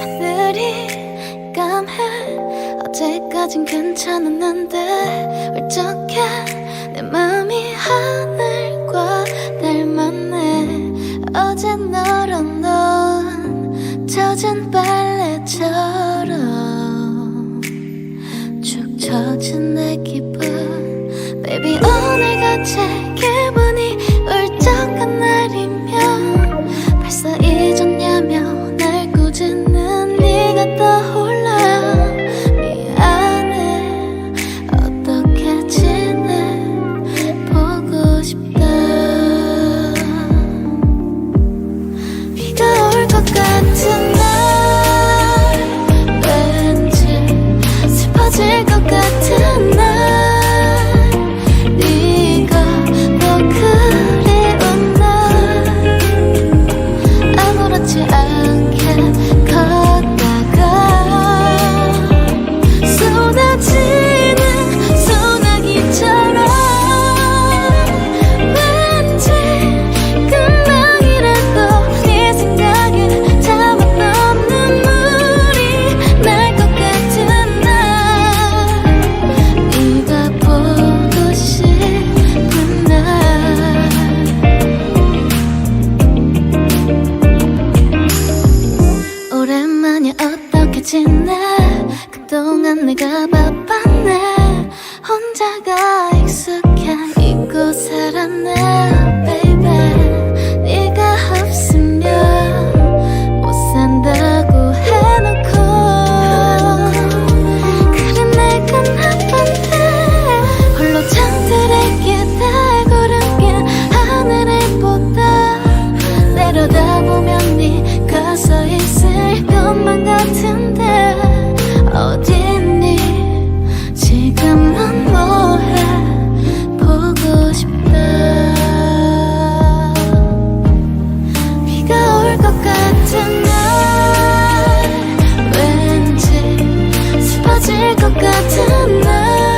하늘이 까매 어제까진 괜찮았는데 왜 저게 내 마음이 하늘과 닮았네. 어제 너랑 넌 젖은 빨래처럼 축 처진 내 기분. Baby 오늘같이 오랜만이야 어떻게 지내? 그동안 내가 바빴네. 혼자가 될것 같은 날.